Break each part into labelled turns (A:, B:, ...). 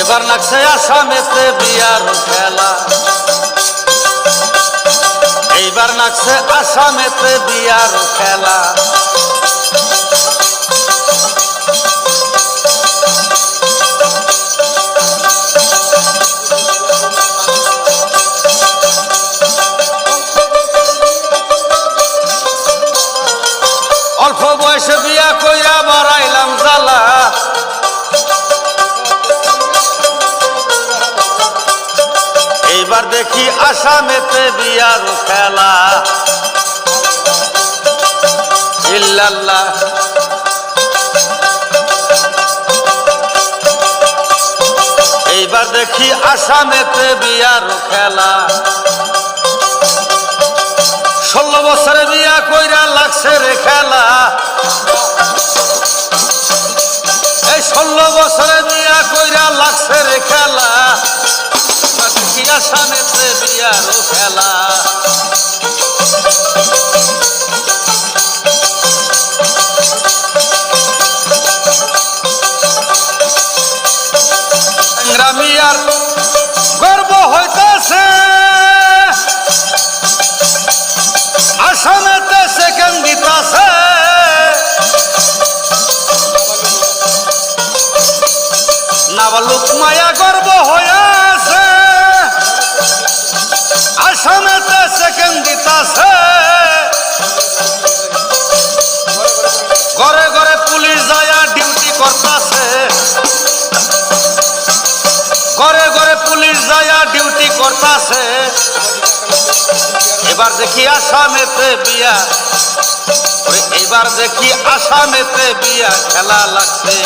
A: এবার লাগছে আসামেতে বিয়ার খেলা। এইবার লাগছে আসামেতে বিয়ার খেলা। অল্প বয়সে বিয়া কইরা বাড়াইলাম জ্বালা। এইবার দেখি আসামেতে বিয়ার খেলা। ইল্লাল্লাহ। এইবার দেখি আসামেতে বিয়ার খেলা। ষোলো বছরে বিয়া কইরা লাগছে রে খেলা। এই ষোলো বছরে বিয়া কইরা লাগছে রে খেলা। এবার দেখি আসামেতে বিয়ার খেলা গ্রামিয়ার গর্ব হইতেছে। আসামেতে সেকেন্ড গর্ব হয়েছে ঘরে ঘরে পুলিশ যায়া ডিউটি করতাছে। এবার দেখি আসামেতে বিয়া এবার দেখি আসামেতে বিয়া খেলা লাগছে।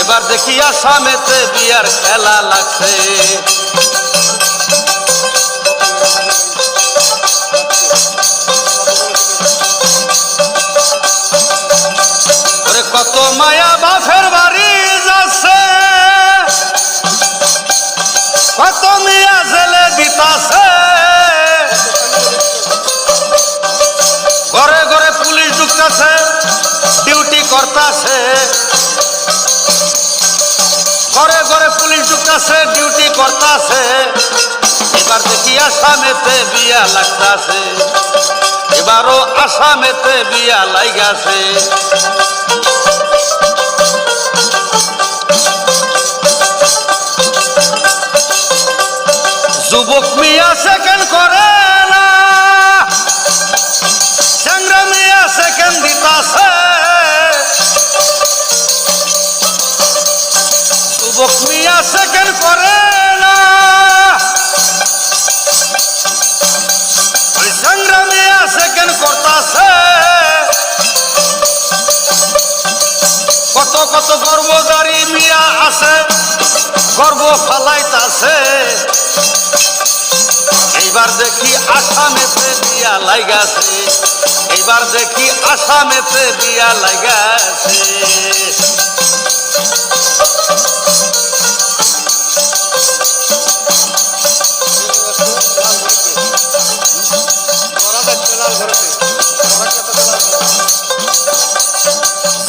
A: এবার দেখি আসামেতে বিয়ার খেলা লাগছে। দিতাছে ঘরে ঘরে পুলিশ ঢুকতেছে ডিউটি করতেছে। ঘরে ঘরে পুলিশ ঢুকতেছে ডিউটি করতেছে। এবার দেখি আসামেতে বিয়া লাগতাছে। এবারও আসামেতে বিয়া লাগাছে সেকেন্ড করতাছে? কত কত গর্বদারি মিয়া আছে গর্ব ফালাইতাছে। এইবার দেখি আসামেতে দিয়া লাগাছে এইবার দেখি আসামেতে দিয়া লাগাছে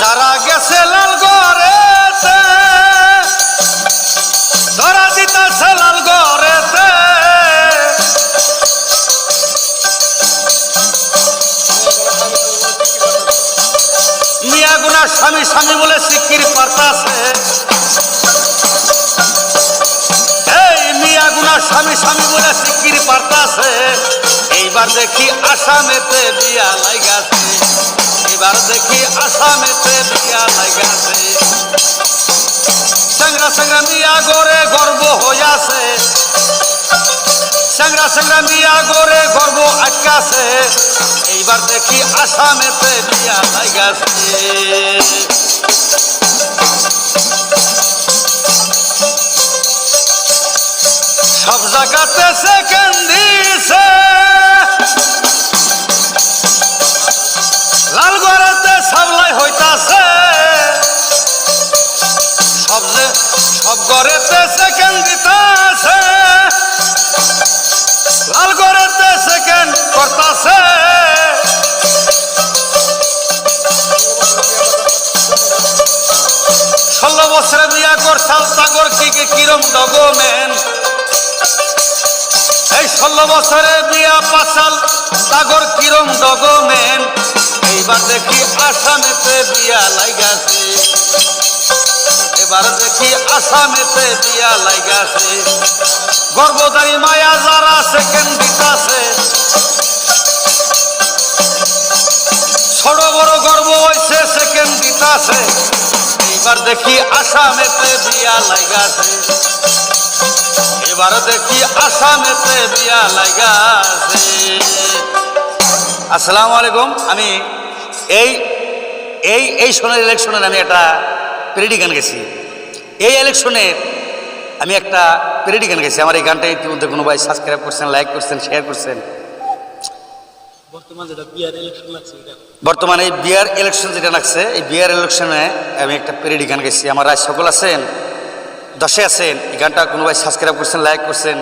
A: যারা গেছে লাল গড়েতে ধরা দিতেছে লাল গড়েতে মিয়া গুনার স্বামী স্বামী বলে সিকির পারতাছে। এই মিয়া স্বামী স্বামী বলে সিকির পারতাছে। এইবার দেখি আসামেতে বিয়া লাগাছে এবার দেখি আসামেতে বিয়া লাগাছে সংগ্রা সংগ্রা মিয়া গরে গর্ব হইয়াছে। সংগ্রা সংগ্রা মিয়া গরে গর্ব আটকাছে। এইবার দেখি আসামেতে বিয়া লাগাছে ঘরেতে সেকেন্ড দিতাছে লালগড়াতে সেকেন্ড করতাছে। বছরে বিয়া করছাল তাগর কি কি কিরম ডগমেন এই ষোলো বছরে বিয়া পাশাল তাগর কিরম ডগমেন এইবার দেখি আসামেতে বিয়া লাগাছে এবার দেখি আসামেতে বিয়া লাগাছে গর্ভধারী মায়া যারা সেকেন্ড দিতাছে ছোট বড় গর্ব হয়েছে সেকেন্ড দিতাছে এবার দেখি আসামেতে বিয়া লাগাছে এবার দেখি আসামেতে বিয়া লাগাছে আসসালামু আলাইকুম, আমি এই এই এই সনের ইলেকশনের আমি একটা প্যারেডি গান গেছি। এই ইলেকশনের আমি একটা প্যারেডি গান গেছি আমার এই গানটা ইতিমধ্যে কোনো ভাই সাবস্ক্রাইব করছেন লাইক করছেন শেয়ার করছেন।
B: বর্তমানে ইলেকশন
A: এই বিয়ার ইলেকশন যেটা লাগছে এই বিয়ার ইলেকশনে আমি একটা প্যারেডি গান গেছি আমার রাজ সকল আছেন? দশে আছেন? এই গানটা কোনো ভাই সাবস্ক্রাইব করছেন লাইক করছেন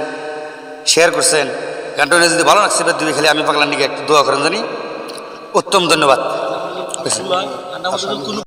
A: শেয়ার করছেন? গানটা যদি ভালো লাগছে দুই খালি আমি পাগলার নিকে একটু দোয়া করেন জানি। উত্তম ধন্যবাদ।